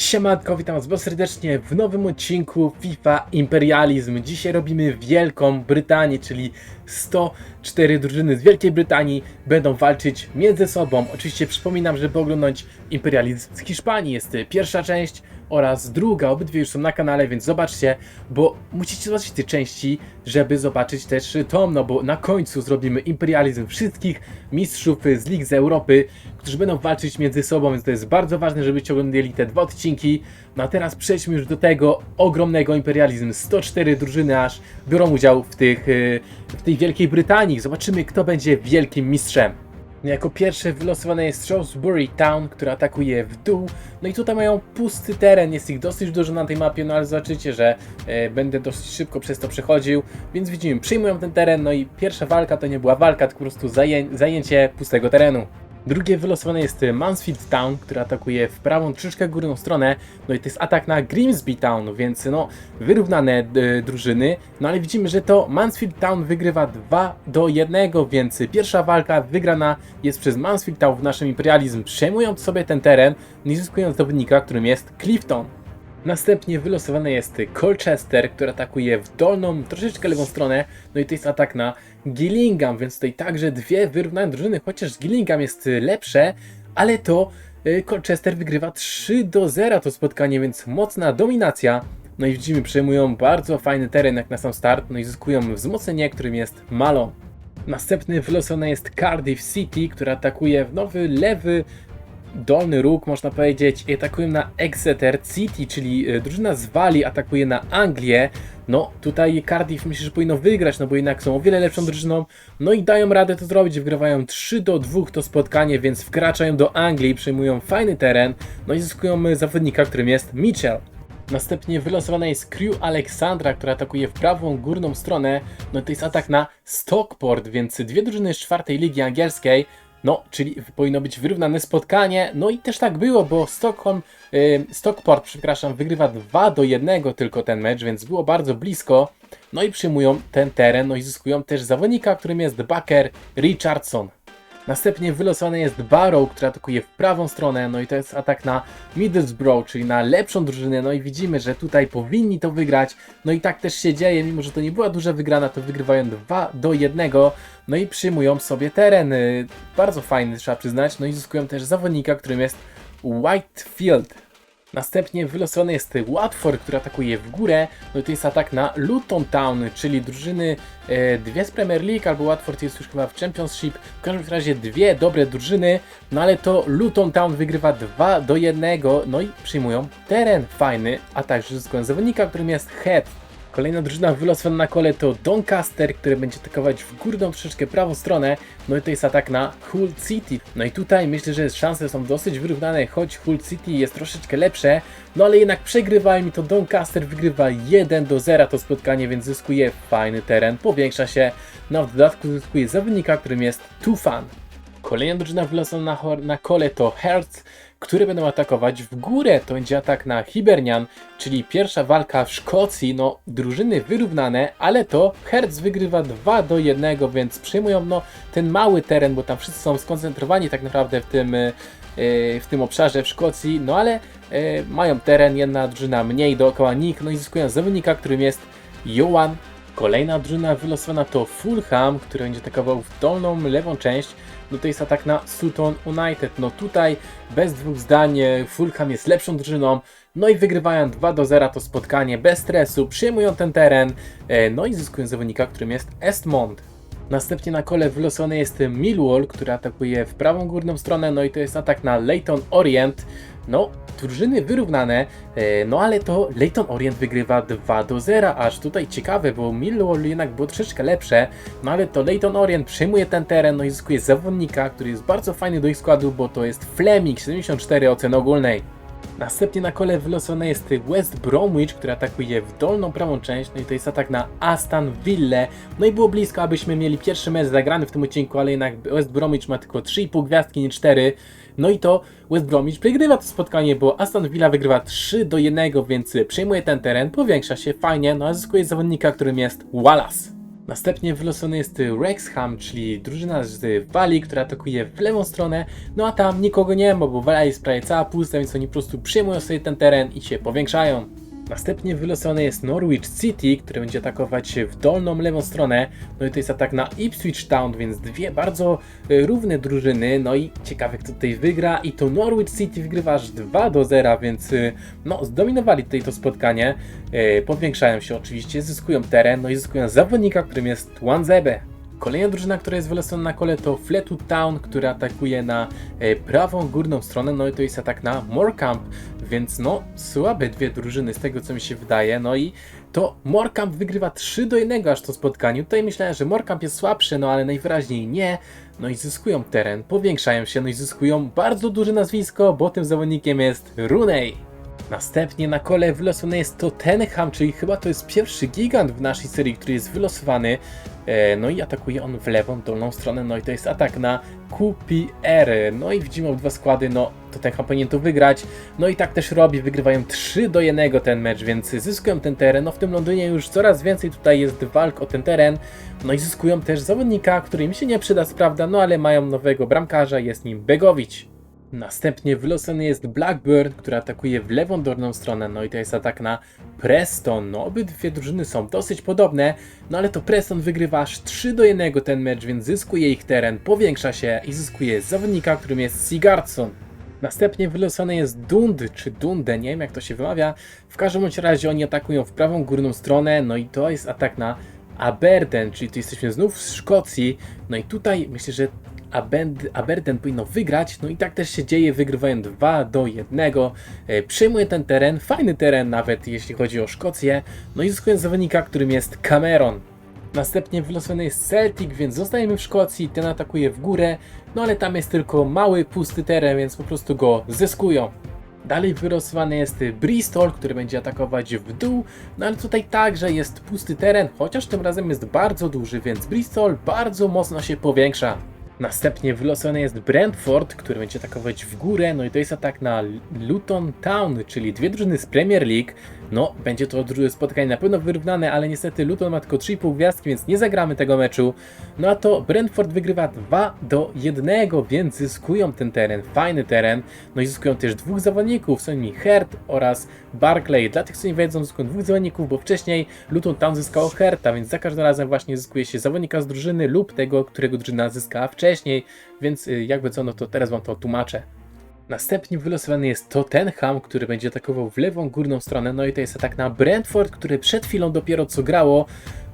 Siemanko, witam was bardzo serdecznie w nowym odcinku FIFA Imperializm. Dzisiaj robimy Wielką Brytanię, czyli 104 drużyny z Wielkiej Brytanii będą walczyć między sobą. Oczywiście przypominam, żeby oglądać Imperializm z Hiszpanii. Jest pierwsza część oraz druga, obydwie już są na kanale, więc zobaczcie, bo musicie zobaczyć te części, żeby zobaczyć też tą, no bo na końcu zrobimy imperializm wszystkich mistrzów z lig z Europy, którzy będą walczyć między sobą, więc to jest bardzo ważne, żebyście oglądali te dwa odcinki. No a teraz przejdźmy już do tego ogromnego imperializmu. 104 drużyny aż biorą udział w, tych, y, w tej Wielkiej Brytanii. Zobaczymy, kto będzie wielkim mistrzem. Jako pierwsze wylosowane jest Shrewsbury Town, która atakuje w dół. No i tutaj mają pusty teren, jest ich dosyć dużo na tej mapie, no ale zobaczycie, że e, będę dosyć szybko przez to przechodził. Więc widzimy, przyjmują ten teren, no i pierwsza walka to nie była walka, tylko po prostu zaję zajęcie pustego terenu. Drugie wylosowane jest Mansfield Town, który atakuje w prawą troszeczkę górną stronę. No i to jest atak na Grimsby Town, więc no wyrównane e, drużyny. No ale widzimy, że to Mansfield Town wygrywa 2 do 1, więc pierwsza walka wygrana jest przez Mansfield Town w naszym imperializm, przejmując sobie ten teren i zyskując zawodnika, którym jest Clifton. Następnie wylosowany jest Colchester, który atakuje w dolną, troszeczkę lewą stronę. No i to jest atak na Gillingham, więc tutaj także dwie wyrównane drużyny, chociaż Gillingham jest y, lepsze, ale to y, Colchester wygrywa 3 do 0 to spotkanie, więc mocna dominacja. No i widzimy, przejmują bardzo fajny teren jak na sam start, no i zyskują wzmocnienie, którym jest Malon. Następny wylosowany jest Cardiff City, który atakuje w nowy lewy dolny róg, można powiedzieć, i atakują na Exeter City, czyli e, drużyna z Walii atakuje na Anglię. No, tutaj Cardiff myślę, że powinno wygrać, no bo jednak są o wiele lepszą drużyną. No i dają radę to zrobić, wygrywają 3 do 2 to spotkanie, więc wkraczają do Anglii, przejmują fajny teren, no i zyskują e, zawodnika, którym jest Mitchell. Następnie wylosowana jest Crew Aleksandra, która atakuje w prawą górną stronę. No to jest atak na Stockport, więc dwie drużyny z czwartej ligi angielskiej. No, czyli powinno być wyrównane spotkanie. No i też tak było, bo Stockholm, y, Stockport, przepraszam, wygrywa 2 do 1 tylko ten mecz, więc było bardzo blisko. No i przyjmują ten teren, no i zyskują też zawodnika, którym jest Baker Richardson. Następnie wylosowany jest Barrow, który atakuje w prawą stronę, no i to jest atak na Middlesbrough, czyli na lepszą drużynę, no i widzimy, że tutaj powinni to wygrać, no i tak też się dzieje, mimo że to nie była duża wygrana, to wygrywają 2 do 1, no i przyjmują sobie teren, y, bardzo fajny trzeba przyznać, no i zyskują też zawodnika, którym jest Whitefield. Następnie wylosowany jest Watford, który atakuje w górę. No i to jest atak na Luton Town, czyli drużyny e, dwie z Premier League, albo Watford jest już chyba w Championship. W każdym razie dwie dobre drużyny, no ale to Luton Town wygrywa 2 do 1, no i przyjmują teren fajny, a także zyskują zawodnika, którym jest Head. Kolejna drużyna wylosowana na kole to Doncaster, który będzie atakować w górną troszeczkę prawą stronę. No i to jest atak na Hull City. No i tutaj myślę, że szanse są dosyć wyrównane, choć Hull City jest troszeczkę lepsze. No ale jednak przegrywają i to Doncaster wygrywa 1 do 0 to spotkanie, więc zyskuje fajny teren, powiększa się. No w dodatku zyskuje zawodnika, którym jest Tufan. Kolejna drużyna wylosowana na, na kole to Hertz, które będą atakować w górę. To będzie atak na Hibernian, czyli pierwsza walka w Szkocji. No, drużyny wyrównane, ale to Hertz wygrywa 2 do 1, więc przyjmują no, ten mały teren, bo tam wszyscy są skoncentrowani tak naprawdę w tym, e, w tym obszarze w Szkocji. No ale e, mają teren, jedna drużyna mniej dookoła nich, no i zyskują zawodnika, którym jest Johan Kolejna drużyna wylosowana to Fulham, który będzie atakował w dolną lewą część. No to jest atak na Sutton United. No tutaj bez dwóch zdań Fulham jest lepszą drużyną. No i wygrywają 2 do 0 to spotkanie bez stresu, przyjmują ten teren. e, No i zyskują zawodnika, którym jest Estmond. Następnie na kole wylosowany jest Millwall, który atakuje w prawą górną stronę, no i to jest atak na Leyton Orient. No, drużyny wyrównane, e, no ale to Leyton Orient wygrywa 2 do 0, aż tutaj ciekawe, bo Millwall jednak było troszeczkę lepsze, no ale to Leyton Orient przejmuje ten teren, no i zyskuje zawodnika, który jest bardzo fajny do ich składu, bo to jest Fleming, 74 oceny ogólnej. Następnie na kole wylosowany jest West Bromwich, który atakuje w dolną prawą część, no i to jest atak na Aston Villa. No i było blisko, abyśmy mieli pierwszy mecz zagrany w tym odcinku, ale jednak West Bromwich ma tylko 3,5 gwiazdki, nie 4. No i to West Bromwich przegrywa to spotkanie, bo Aston Villa wygrywa 3 do 1, więc przejmuje ten teren, powiększa się fajnie, no a zyskuje zawodnika, którym jest Wallace. Następnie wylosowany jest Wrexham, czyli drużyna z Walii, która atakuje w lewą stronę, no a tam nikogo nie ma, bo Walia jest prawie cała pusta, więc oni po prostu przyjmują sobie ten teren i się powiększają. Następnie wylosowany jest Norwich City, który będzie atakować w dolną lewą stronę. No i to jest atak na Ipswich Town, więc dwie bardzo e, równe drużyny. No i ciekawe kto tutaj wygra. I to Norwich City wygrywa aż 2 do 0, więc e, no zdominowali tutaj to spotkanie. E, Powiększają się oczywiście, zyskują teren, no i zyskują zawodnika, którym jest Wanzebe. Kolejna drużyna, która jest wylosowana na kole to Fleetwood Town, która atakuje na e, prawą górną stronę, no i to jest atak na Morecamp, więc no słabe dwie drużyny z tego co mi się wydaje, no i to Morecamp wygrywa 3 do 1 aż to spotkaniu. Tutaj myślałem, że Morecamp jest słabszy, no ale najwyraźniej nie. No i zyskują teren, powiększają się, no i zyskują bardzo duże nazwisko, bo tym zawodnikiem jest Rooney. Następnie na kole wylosowany jest Tottenham, czyli chyba to jest pierwszy gigant w naszej serii, który jest wylosowany. E, No i atakuje on w lewą dolną stronę, no i to jest atak na QPR. No i widzimy dwa składy, no Tottenham powinien to wygrać. No i tak też robi, wygrywają 3 do 1 ten mecz, więc zyskują ten teren. No w tym Londynie już coraz więcej tutaj jest walk o ten teren. No i zyskują też zawodnika, który im się nie przyda, prawda, no ale mają nowego bramkarza, jest nim Begowicz. Następnie wylosowany jest Blackburn, który atakuje w lewą dolną stronę, no i to jest atak na Preston. No obydwie drużyny są dosyć podobne, no ale to Preston wygrywa aż 3 do 1 ten mecz, więc zyskuje ich teren, powiększa się i zyskuje zawodnika, którym jest Sigurdsson. Następnie wylosowany jest Dund, czy Dunde, nie wiem jak to się wymawia. W każdym razie oni atakują w prawą górną stronę, no i to jest atak na Aberden, czyli tu jesteśmy znów w Szkocji. No i tutaj myślę, że Abend, Aberden powinno wygrać, no i tak też się dzieje, wygrywają 2 do 1. E, Przejmuje ten teren, fajny teren nawet jeśli chodzi o Szkocję, no i zyskują zawodnika, którym jest Cameron. Następnie wylosowany jest Celtic, więc zostajemy w Szkocji, ten atakuje w górę, no ale tam jest tylko mały, pusty teren, więc po prostu go zyskują. Dalej wylosowany jest Bristol, który będzie atakować w dół, no ale tutaj także jest pusty teren, chociaż tym razem jest bardzo duży, więc Bristol bardzo mocno się powiększa. Następnie wylosowany jest Brentford, który będzie atakować w górę, no i to jest atak na Luton Town, czyli dwie drużyny z Premier League. No, będzie to spotkanie na pewno wyrównane, ale niestety Luton ma tylko 3,5 gwiazdki, więc nie zagramy tego meczu. No a to Brentford wygrywa 2 do 1, więc zyskują ten teren, fajny teren. No i zyskują też dwóch zawodników, są nimi Hert oraz Barclay. Dla tych, co nie wiedzą, zyskują dwóch zawodników, bo wcześniej Luton Town zyskało Herta, więc za każdym razem właśnie zyskuje się zawodnika z drużyny lub tego, którego drużyna zyskała wcześniej, więc y, jakby co, no to teraz wam to tłumaczę. Następnie wylosowany jest Tottenham, który będzie atakował w lewą górną stronę. No i to jest atak na Brentford, który przed chwilą dopiero co grało.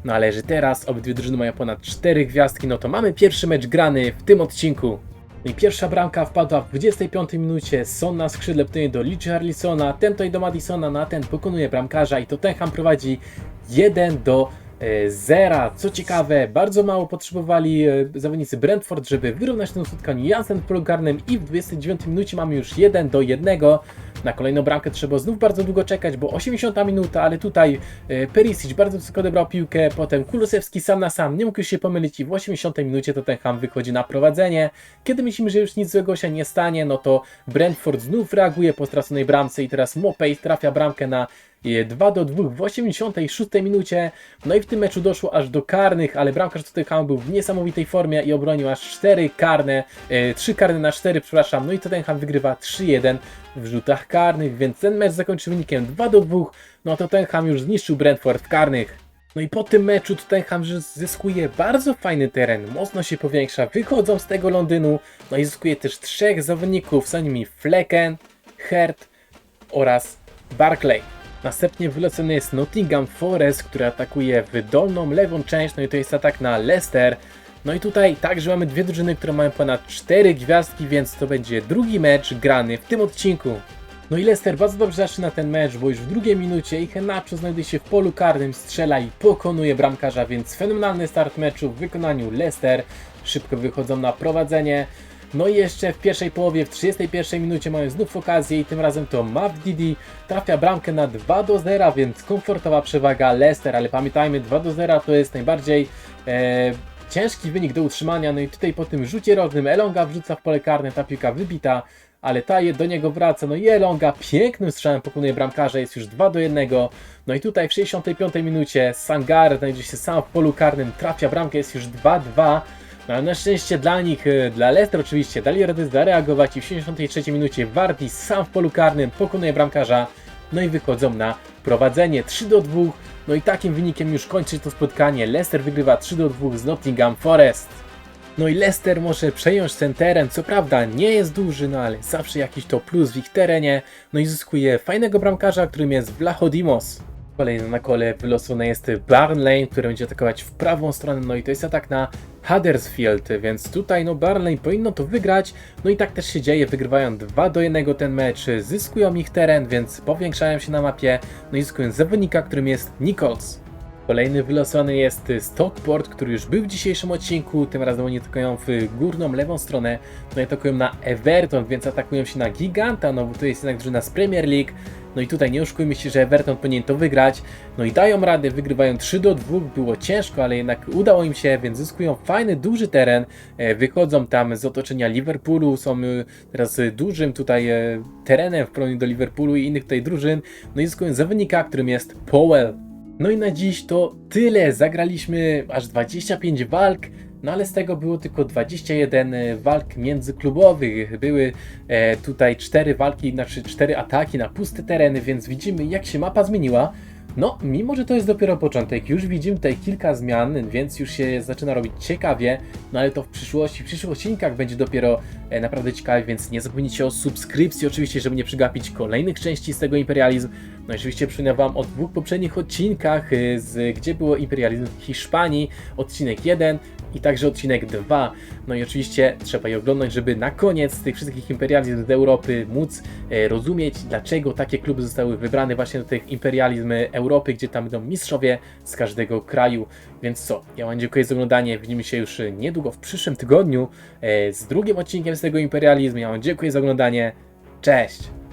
No ale że teraz obydwie drużyny mają ponad 4 gwiazdki, no to mamy pierwszy mecz grany w tym odcinku. No i pierwsza bramka wpadła w 25 minucie. Son na skrzydle ptuje do Richarlisona, ten to i do Madisona, na ten pokonuje bramkarza i Tottenham prowadzi 1 do e, zera. Co ciekawe, bardzo mało potrzebowali e, zawodnicy Brentford, żeby wyrównać tę spotkanie Jansen polu karnym i w 29 minucie mamy już 1 do 1. Na kolejną bramkę trzeba znów bardzo długo czekać, bo 80 minuta, ale tutaj e, Perisic bardzo wysoko odebrał piłkę, potem Kulusewski sam na sam, nie mógł już się pomylić i w 80 minucie Tottenham wychodzi na prowadzenie. Kiedy myślimy, że już nic złego się nie stanie, no to Brentford znów reaguje po straconej bramce i teraz Mopey trafia bramkę na e, 2 do 2 w 86 minucie. No i w tym meczu doszło aż do karnych, ale bramkarz Tottenhamu był w niesamowitej formie i obronił aż 4 karne, e, 3 karne na 4, przepraszam. No i Tottenham wygrywa 3-1 w rzutach karnych, więc ten mecz zakończy wynikiem 2 do 2. No a Tottenham już zniszczył Brentford w karnych. No i po tym meczu Tottenham zyskuje bardzo fajny teren, mocno się powiększa, wychodzą z tego Londynu, no i zyskuje też trzech zawodników, są nimi Flecken, Hert oraz Barclay. Następnie wylecony jest Nottingham Forest, który atakuje w dolną lewą część, no i to jest atak na Leicester. No i tutaj także mamy dwie drużyny, które mają ponad 4 gwiazdki, więc to będzie drugi mecz grany w tym odcinku. No i Leicester bardzo dobrze zaczyna ten mecz, bo już w drugiej minucie ich Nacho znajduje się w polu karnym, strzela i pokonuje bramkarza, więc fenomenalny start meczu w wykonaniu Leicester. Szybko wychodzą na prowadzenie. No i jeszcze w pierwszej połowie, w 31 minucie mają znów okazję i tym razem to Mav Didi trafia bramkę na 2 do 0, więc komfortowa przewaga Leicester, ale pamiętajmy 2 do 0 to jest najbardziej e, ciężki wynik do utrzymania, no i tutaj po tym rzucie rożnym Elonga wrzuca w pole karne, ta piłka wybita, ale ta je- do niego wraca, no i Elonga pięknym strzałem pokonuje bramkarza, jest już 2 do 1. No i tutaj w 65 minucie Sangar znajduje się sam w polu karnym, trafia bramkę, jest już 2-2. No ale na szczęście dla nich, e, dla Leicester oczywiście, dali radę zareagować i w 73 minucie Wardy sam w polu karnym pokonuje bramkarza, no i wychodzą na prowadzenie 3 do 2. No i takim wynikiem już kończy to spotkanie. Leicester wygrywa 3 do 2 z Nottingham Forest. No i Leicester może przejąć ten teren, co prawda nie jest duży, no ale zawsze jakiś to plus w ich terenie. No i zyskuje fajnego bramkarza, którym jest Vlachodimos. Kolejny na kole wylosowany jest Barnley, który będzie atakować w prawą stronę, no i to jest atak na Huddersfield, więc tutaj no Barnley powinno to wygrać, no i tak też się dzieje, wygrywają 2 do 1 ten mecz, zyskują ich teren, więc powiększają się na mapie, no i zyskują zawodnika, którym jest Nichols. Kolejny wylosowany jest Stockport, który już był w dzisiejszym odcinku. Tym razem oni atakują w górną lewą stronę. No i atakują na Everton, więc atakują się na giganta, no bo to jest jednak drużyna z Premier League. No i tutaj nie oszukujmy się, że Everton powinien to wygrać. No i dają radę, wygrywają 3 do 2. Było ciężko, ale jednak udało im się, więc zyskują fajny, duży teren. E, Wychodzą tam z otoczenia Liverpoolu, są e, teraz dużym tutaj e, terenem w porównaniu do Liverpoolu i innych tutaj drużyn. No i zyskują zawodnika, którym jest Powell. No i na dziś to tyle. Zagraliśmy aż 25 walk, no ale z tego było tylko 21 walk międzyklubowych. Były e, tutaj 4 walki, znaczy 4 ataki na puste tereny, więc widzimy jak się mapa zmieniła. No, mimo że to jest dopiero początek, już widzimy tutaj kilka zmian, więc już się zaczyna robić ciekawie, no ale to w przyszłości, w przyszłych odcinkach będzie dopiero e, naprawdę ciekawie, więc nie zapomnijcie o subskrypcji oczywiście, żeby nie przegapić kolejnych części z tego imperializm. No i oczywiście przypominam Wam o dwóch poprzednich odcinkach, y, z, gdzie było imperializm w Hiszpanii, odcinek 1 i także odcinek 2. No i oczywiście trzeba je oglądać, żeby na koniec tych wszystkich imperializm z Europy móc e, rozumieć, dlaczego takie kluby zostały wybrane właśnie do tych imperializm Europy, gdzie tam będą mistrzowie z każdego kraju. Więc co, ja Wam dziękuję za oglądanie, widzimy się już niedługo w przyszłym tygodniu e, z drugim odcinkiem z tego imperializmu. Ja Wam dziękuję za oglądanie, cześć!